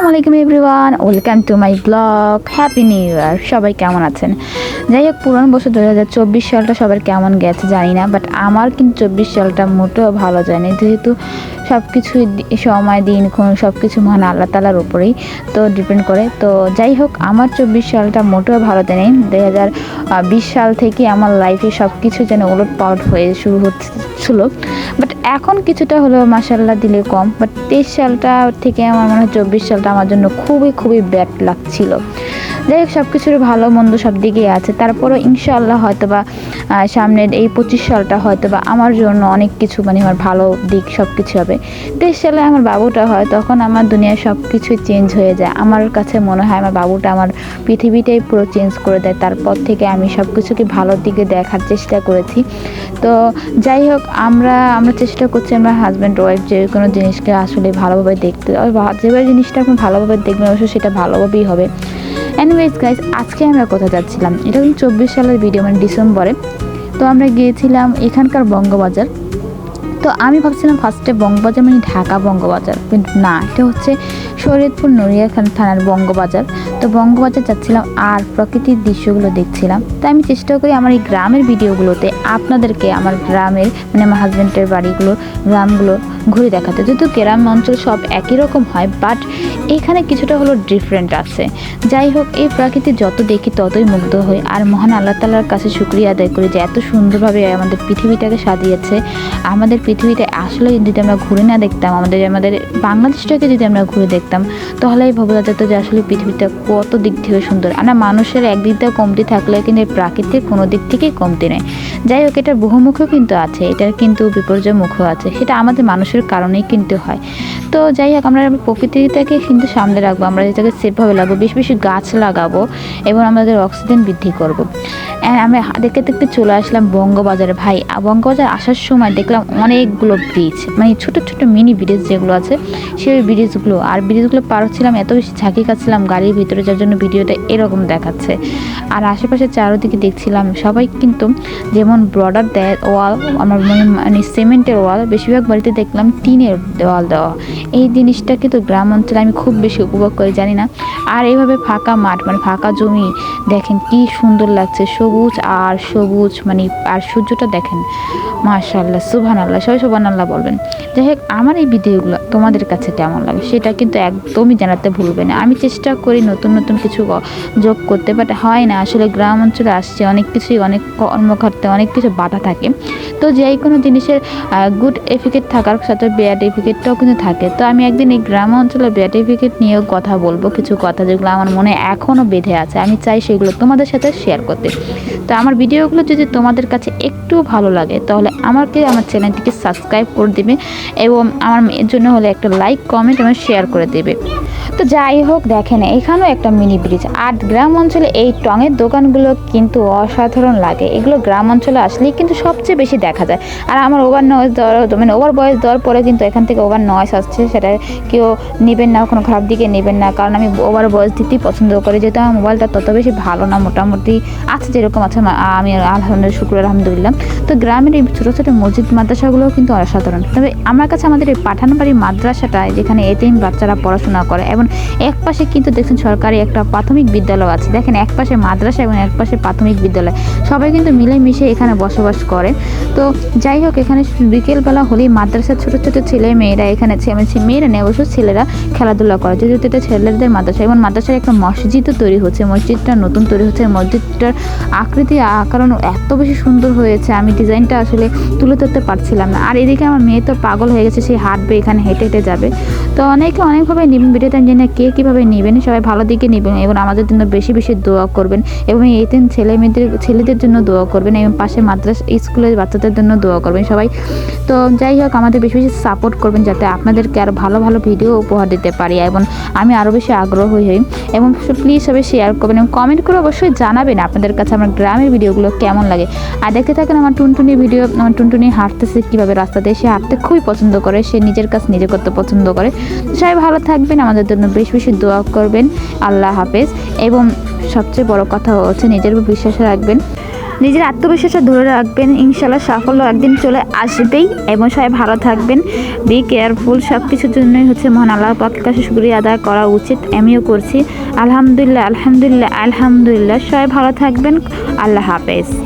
আসসালামু আলাইকুম everyone, welcome to my blog, happy new year, সবাই কেমন আছেন? যাই হোক, পুরান বছর দু হাজার চব্বিশ সালটা সবার কেমন গেছে জানি না, বাট আমার কিন্তু চব্বিশ সালটা মোটেও ভালো যায়নি। যেহেতু সব কিছু সময়, দিনক্ষণ সব কিছু মহান আল্লাহ তালার উপরেই তো ডিপেন্ড করে। তো যাই হোক, আমার চব্বিশ সালটা মোটেও ভালো দেয়নি দুই হাজার বিশ সাল থেকে আমার লাইফে সব কিছু যেন ওলট পালট হয়ে শুরু হচ্ছিল। বাট এখন কিছুটা হলেও মাসাল্লাহ দিলে কম। বাট তেইশ সালটা থেকে আমার মনে হয় চব্বিশ সালটা আমার জন্য খুবই খুবই ব্যাড লাগছিল। যাই হোক সব কিছুর ভালো, মন্দ সব দিকেই আছে। তারপরেও ইনশাআল্লাহ হয়তো বা সামনের এই পঁচিশ সালটা হয়তো বা আমার জন্য অনেক কিছু মানে আমার ভালো দিক সব কিছু হবে তেইশ সালে আমার বাবুটা হয়, তখন আমার দুনিয়ার সব কিছু চেঞ্জ হয়ে যায়। আমার কাছে মনে হয় আমার বাবুটা আমার পৃথিবীটাই পুরো চেঞ্জ করে দেয়। তারপর থেকে আমি সব কিছুকে ভালো দিকে দেখার চেষ্টা করেছি। তো যাই হোক, আমরা আমরা চেষ্টা করছি আমরা হাজব্যান্ড ওয়াইফ যে কোনো জিনিসকে আসলে ভালোভাবে দেখতে। যেভাবে জিনিসটা আপনি ভালোভাবে দেখবেন অবশ্যই সেটা ভালোভাবেই হবে। এনিওয়েজ গাইজ আজকে আমরা কোথায় যাচ্ছিলাম? এটা কিন্তু চব্বিশ সালের ভিডিও মানে ডিসেম্বরে। তো আমরা গিয়েছিলাম এখানকার বঙ্গবাজার। তো আমি ভাবছিলাম ফার্স্টে বঙ্গবাজার মানে ঢাকা বঙ্গবাজার, কিন্তু না, এটা হচ্ছে শরীয়তপুর নড়িয়াখান থানার বঙ্গবাজার। তো বঙ্গবাজার যাচ্ছিলাম আর প্রকৃতির দৃশ্যগুলো দেখছিলাম। তো আমি চেষ্টা করি আমার এই গ্রামের ভিডিওগুলোতে আপনাদেরকে আমার গ্রামের মানে আমার হাজব্যান্ডের বাড়িগুলো গ্রামগুলো ঘুরে দেখাতে। যেহেতু গ্রাম অঞ্চল সব একই রকম হয় বাট এখানে কিছুটা হলো ডিফারেন্ট আছে। যাই হোক, এই প্রকৃতি যত দেখি ততই মুগ্ধ হই। আর মহান আল্লাহ তালার কাছে শুক্রিয়া আদায় করি যে এত সুন্দরভাবে আমাদের পৃথিবীটাকে সাজিয়েছে। আমাদের পৃথিবীতে আসলে যদি আমরা ঘুরে না দেখতাম, আমাদের আমাদের বাংলাদেশটাকে যদি আমরা ঘুরে দেখতাম তাহলেই ভাবা যেত যে আসলে পৃথিবীটা কত দিক থেকে সুন্দর। আর মানুষের একদিক দিয়ে কমতি থাকলে কিন্তু প্রাকৃতিক কোনো দিক থেকেই কমতি নেই। যাই হোক, এটার বহুমুখও কিন্তু আছে, এটার কিন্তু বিপর্যয় মুখও আছে। সেটা আমাদের মানুষের কারণেই কিন্তু হয়। তো যাই হোক, আমরা প্রকৃতিটাকে কিন্তু সামনে রাখব, আমরা যেটাকে সেফভাবে লাগবো, বেশি বেশি গাছ লাগাবো, এবং আমাদের অক্সিজেন বৃদ্ধি করব। আমি দেখতে দেখতে চলে আসলাম বঙ্গবাজারে। ভাই বঙ্গবাজার আসার সময় দেখলাম অনেকগুলো ব্রিজ মানে ছোট ছোট মিনি ব্রিজ যেগুলো আছে, সেই ব্রিজগুলো আর ব্রিজগুলো পার হচ্ছিলাম, এত বেশি ঝাঁকি খাচ্ছিলাম গাড়ির ভিতরে, যার জন্য ভিডিওটা এরকম দেখাচ্ছে। আর আশেপাশে চারোদিকে দেখছিলাম, সবাই কিন্তু যেমন বর্ডার দেয় ওয়াল আমার মানে সিমেন্টের ওয়াল বেশিরভাগ বাড়িতে দেখলাম টিনের দেওয়াল দেওয়া। এই জিনিসটা কিন্তু গ্রাম অঞ্চলে আমি খুব বেশি উপভোগ করি, জানি না। আর এইভাবে ফাঁকা মাঠ মানে ফাঁকা জমি, দেখেন কি সুন্দর লাগছে, সবুজ আর সবুজ মানে আর সূর্যটা দেখেন মাশাল্লাহ সুবহান আল্লাহ সবাই সুবহান আল্লাহ বলবেন। যাই হোক, আমার এই ভিডিওগুলো তোমাদের কাছে কেমন লাগে সেটা কিন্তু একদমই জানাতে ভুলবে না। আমি চেষ্টা করি নতুন নতুন কিছু যোগ করতে বাট হয় না, আসলে গ্রাম অঞ্চলে আসছে, অনেক কিছুই, অনেক কর্মক্ষেত্রে অনেক কিছু বাধা থাকে। তো যেই কোনো জিনিসের গুড এফিকেট থাকার সাথে ব্যাড এফিকেটটাও কিন্তু থাকে। তো আমি একদিন এই গ্রাম অঞ্চলে ব্যাড এফিকেট নিয়েও কথা বলব, কিছু কথা যেগুলো আমার মনে এখনও বেঁধে আছে। আমি চাই সেগুলো তোমাদের সাথে শেয়ার করতে। তো আমার ভিডিওগুলো যদি তোমাদের কাছে একটু ভালো লাগে, তাহলে আমাকে আমার চ্যানেলটিকে সাবস্ক্রাইব করে দিবে এবং আমার এর জন্য হলে একটা লাইক কমেন্ট এবং শেয়ার করে দেবে। তো যাই হোক, দেখেন এখানেও একটা মিনি ব্রিজ আর গ্রাম অঞ্চলে এই টঙের দোকানগুলো কিন্তু অসাধারণ লাগে। এগুলো গ্রাম অঞ্চলে আসলেই কিন্তু সবচেয়ে বেশি দেখা যায়। আর আমার ওভার নয়েজ দেওয়ার মানে ওভার বয়েস দেওয়ার পরে কিন্তু এখান থেকে ওভার নয়েজ আসছে। সেটা কেউ নেবেন না, কোনো খারাপ দিকে নেবেন না। কারণ আমি ওভার বয়স দিতেই পছন্দ করি। যেহেতু আমার মোবাইলটা তত বেশি ভালো না, মোটামুটি আছে যেরকম আছে আমি আলহামদুলিল্লাহ, শুক্র, আলহামদুলিল্লাহ। তো গ্রামের এই ছোটো ছোটো মসজিদ মাদ্রাসাগুলোও কিন্তু অসাধারণ। তবে আমার কাছে আমাদের এই পাঠানবাড়ি মাদ্রাসাটায়, যেখানে এতিম বাচ্চারা পড়াশোনা করে, এবং এক পাশে কিন্তু দেখছেন সরকারি একটা প্রাথমিক বিদ্যালয় আছে। দেখেন, এক পাশে মাদ্রাসা এবং এক পাশে প্রাথমিক বিদ্যালয়। সবাই কিন্তু মিলেমিশে এখানে বসবাস করে। তো যাই হোক, এখানে বিকেলবেলা হলেই মাদ্রাসার ছোটো ছোটো ছেলে মেয়েরা এখানে ছে- মেয়েরা নেই অবশ্য ছেলেরা খেলাধুলা করে। যেহেতু এটা ছেলেদের মাদ্রাসা, এবং মাদ্রাসার একটা মসজিদও তৈরি হচ্ছে। মসজিদটা নতুন তৈরি হচ্ছে। মসজিদটার আকৃতি আকারণ এত বেশি সুন্দর হয়েছে। আমি ডিজাইনটা আসলে তুলে ধরতে পারছিলাম না। আর এদিকে আমার মেয়ে তো পাগল হয়ে গেছে। সে হাঁটবে, এখানে হেঁটে হেঁটে যাবে। তো অনেকে অনেকভাবে নেবেন। ভিডিওতে আমি জানি কে কীভাবে নেবেন। সবাই ভালো দিকে নেবেন এবং আমাদের জন্য বেশি বেশি দোয়া করবেন। এবং এই তিন ছেলে মেয়েদের, ছেলেদের জন্য দোয়া করবেন এবং পাশে মাদ্রাসা, স্কুলের বাচ্চাদের জন্য দোয়া করবেন সবাই। তো যাই হোক, আমাদের বেশি বেশি সাপোর্ট করবেন যাতে আপনাদেরকে আরও ভালো ভালো ভিডিও উপহার দিতে পারি এবং আমি আরও বেশি আগ্রহী হই। এবং প্লিজ সবাই শেয়ার করবেন এবং কমেন্ট করে অবশ্যই জানাবেন আপনাদের কাছে আমার গ্রামের ভিডিওগুলো কেমন লাগে। আর দেখতে থাকেন আমার টুনটুনি ভিডিও আমার টুনটুনি হাঁটতেছে কীভাবে রাস্তাতে সে হাঁটতে খুবই পছন্দ করে, সে নিজের কাজ নিজে করতে পছন্দ করে। সবাই ভালো থাকবেন, আমাদের জন্য বেশ বেশি দোয়া করবেন। আল্লাহ হাফেজ। এবং সবচেয়ে বড় কথা হচ্ছে নিজের উপর বিশ্বাস রাখবেন। নিজের আত্মবিশ্বাসটা ধরে রাখবেন। ইনশাল্লাহ সাফল্য একদিন চলে আসবেই এবং সবাই ভালো থাকবেন। বি কেয়ারফুল সব কিছুর জন্যই হচ্ছে মহান আল্লাহ পাকের কাছে শুক্রিয়া আদায় করা উচিত। আমিও করছি। আলহামদুলিল্লাহ আলহামদুলিল্লাহ আলহামদুলিল্লাহ। সবাই ভালো থাকবেন। আল্লাহ হাফেজ।